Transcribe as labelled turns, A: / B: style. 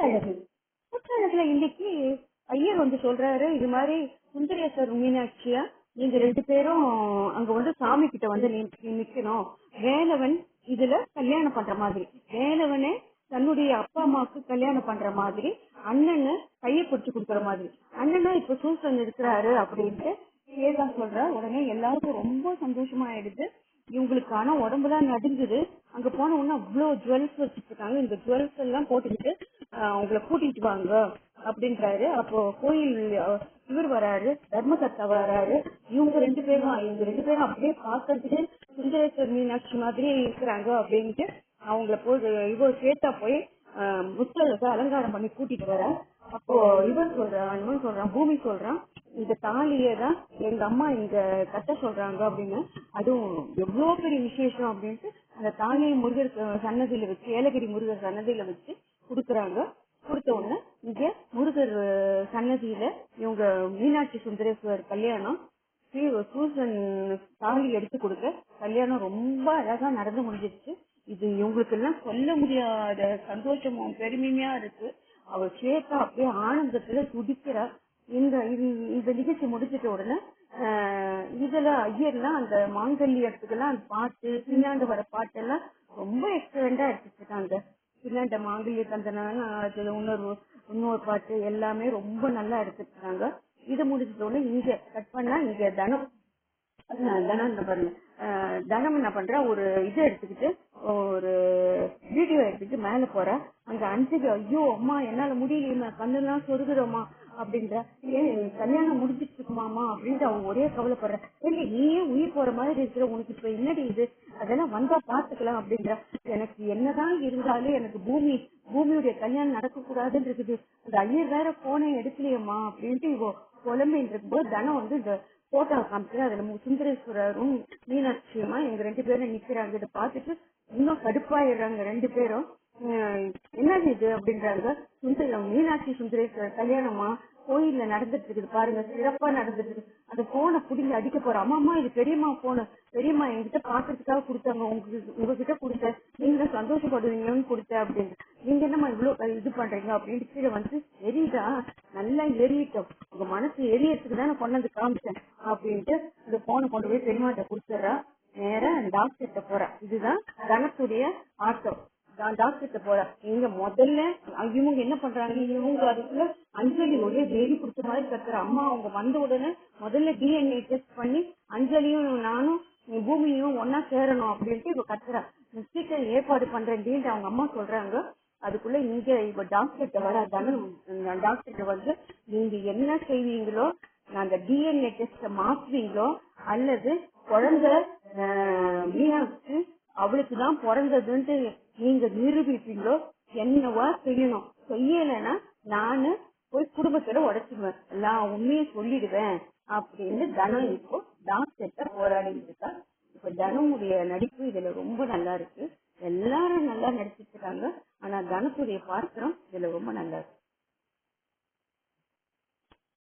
A: முத்தழகு முத்தழகுல இன்னைக்கு ஐயர் வந்து சொல்றாரு இது மாதிரி சுந்தரேஸ்வர் மீனாட்சியா? நீங்க ரெண்டு பேரும் அங்க வந்து சாமி கிட்ட வந்து நிக்கணும். வேலவன் இதுல கல்யாணம் பண்ற மாதிரி. வேலவனே தன்னுடைய அப்பா அம்மாவுக்கு கல்யாணம் பண்ற மாதிரி. அண்ணனை கையை பிடிச்சு கொடுக்குற மாதிரி. அண்ணனும் இப்ப சூசன் இருக்கிறாரு அப்படின்ட்டு ஏதான் சொல்ற. உடனே எல்லாருக்கும் ரொம்ப சந்தோஷமா ஆயிடுது இவங்களுக்கான உடம்புலாம் நடுங்குது. அங்க போன உடனே அவ்வளவு ஜுவல்ஸ் வச்சுட்டு இருக்காங்க. இந்த ஜுவல்ஸ் எல்லாம் போட்டுக்கிட்டு உங்களை அவங்கள கூட்டிட்டு வாங்க அப்படின்றாரு. அப்போ கோயில் இவர் வராரு தர்மகர்த்தா வராரு. இவங்க ரெண்டு பேரும் இவங்க ரெண்டு பேரும் அப்படியே பாக்கிறதுக்கு சுந்தரேஸ்வர் மீனாட்சி மாதிரியே இருக்கிறாங்க அப்படின்ட்டு அவங்கள போய் இவ சேத்தா போய் ஆஹ், அலங்காரம் பண்ணி கூட்டிட்டு வர. அப்போ இவன் சொல்றான் இவன் சொல்றான் பூமி சொல்றான் இந்த தாலியை தான் எங்க அம்மா இங்க கட்ட சொல்றாங்க அப்படின்னு. அதுவும் எவ்வளவு பெரிய விசேஷம் அப்படின்ட்டு அந்த தாலியை முருகர் சன்னதியில வச்சு ஏலகிரி முருகர் சன்னதியில வச்சு கொடுக்குறாங்க. கொடுத்த உடனே இங்க முருகர் சன்னதியில இவங்க மீனாட்சி சுந்தரேஸ்வர் கல்யாணம் ஸ்ரீ- சூசன் தாலி எடுத்து கொடுக்க கல்யாணம் ரொம்ப அழகா நடந்து முடிஞ்சிருச்சு. இது இவங்களுக்கு எல்லாம் சொல்ல முடியாத சந்தோஷமும் பெருமையா இருக்கு. அவ சேர்த்தா அப்படியே ஆனந்தத்துல துடிக்கிறா. இந்த இந்த- இந்த நிகழ்ச்சி முடிச்சிட்ட உடனே ஆஹ், இதுல ஐயர்லாம் அந்த மாங்கல்யத்துக்கெல்லாம் அந்த பாட்டு பின்னாண்டு வர பாட்டெல்லாம் ரொம்ப எக்ஸலண்டா எடுத்துட்டு இருக்காங்க பின்னாண்ட மாங்கல்ய தந்தனான இன்னொரு இன்னொரு பாட்டு எல்லாமே ரொம்ப நல்லா எடுத்துருக்காங்க இது முடிச்சிட்ட உடனே இங்க கட் பண்ணா இங்க தனம் தனம் என்ன பண்ணு தனம் என்ன பண்றா ஒரு இது எடுத்துக்கிட்டு ஒரு வீடியோ எடுத்துட்டு மேல போற. அங்க அஞ்சுக்கு ஐயோ அம்மா என்னால முடியலையுமா கண்ணெல்லாம் சொருகுறோமா அப்படின்ற. ஏன் கல்யாணம் முடிஞ்சிட்டு இருக்குமாமா அப்படின்ட்டு அவங்க ஒரே கவலைப்படுற. இல்ல நீயே உயிர் போற மாதிரி இருக்கிற உனக்கு இப்ப என்னடி இது? அதெல்லாம் வந்தா பாத்துக்கலாம் அப்படின்ற. எனக்கு என்னதான் இருந்தாலும் எனக்கு பூமி பூமியுடைய கல்யாணம் நடக்க கூடாதுன்னு இருக்குது அந்த ஐயர் வேற போனே எடுக்கலையம்மா அப்படின்ட்டு இவோ புலம்பின்னு இருக்கும்போது தனம் வந்து இந்த போட்டோ காமிச்சு அதுல சுந்தரேஸ்வரரும் மீனாட்சியுமா எங்க ரெண்டு பேரும் நிக்கிறாங்க. இதை பார்த்துட்டு இன்னும் கடுப்பாயிடுறாங்க ரெண்டு பேரும். அஹ் என்னது இது அப்படின்றாங்க. சுந்தரம் மீனாட்சி சுந்தரேஸ்வரர் கல்யாணமா? கோயில்ல நடந்துட்டு இருக்குது பாருங்க சிறப்பா நடந்துட்டு இருக்கு. அந்த போனை புடிங்க அடிக்க போறோம். அம்மா அம்மா இது பெரியம்மா போன பெரியம்மா என்கிட்ட பாக்குறதுக்காக கொடுத்தாங்க. உங்களுக்கு உங்ககிட்ட கொடுத்தேன். நீங்க சந்தோஷப்படுவீங்கன்னு கொடுத்தேன் அப்படின்னு. நீங்க என்னம்மா இவ்வளவு இது பண்றீங்க அப்படின்ட்டு கீழே வந்து எரியுதா? நல்லா எரியட்டும். உங்க மனசு எரியறதுக்கு தானே கொண்டு காமிச்சேன் அப்படின்ட்டு இந்த போனை கொண்டு போய் பெரியமாட்ட கொடுத்துறா நேரா டாக்டர்கிட்ட போறா இதுதான் தனத்துடைய ஆட்டம் நான் டாக்டர்கிட்ட போறேன். இங்க முதல்ல இவங்க என்ன பண்றாங்க? இவங்க அதுக்குள்ள அஞ்சலி ஒரே பேபி கொடுத்த மாதிரி கத்துற அம்மா. அவங்க வந்த உடனே முதல்ல டிஎன்ஏ டெஸ்ட் பண்ணி அஞ்சலியும் நானும் பூமியும் ஒன்னா சேரணும் அப்படின்ட்டு இவ கத்துறா. மிஸ்டேக்க ஏற்பாடு பண்றேன்ட்டு அவங்க அம்மா சொல்றாங்க. அதுக்குள்ள இங்க இப்ப டாக்டர்கிட்ட வர தனம் டாக்டர்கிட்ட வந்து நீங்க என்ன செய்வீங்களோ நான் அந்த டிஎன்ஏ டெஸ்ட மாத்துவீங்களோ அல்லது குழந்தை ஆஹ், மீனாட்சி அவளுக்கு தான் பிறந்ததுன்ட்டு நீங்க நிரூபிப்பீங்களோ? என்னவா செய்யணும்? செய்யலைன்னா நானு போய் குடும்பத்துல உடைச்சிடுவேன் நான் உண்மையை சொல்லிடுவேன் அப்படின்னு தனம் இப்போ டாக்டர்கிட்ட போராடிட்டு இருக்கா. இப்ப தனமுடைய நடிப்பு இதுல ரொம்ப நல்லா இருக்கு. எல்லாரும் நல்லா நடிச்சிட்டு இருக்காங்க. ஆனா தனத்துடைய பாத்திரம் இதுல ரொம்ப நல்லா இருக்கு.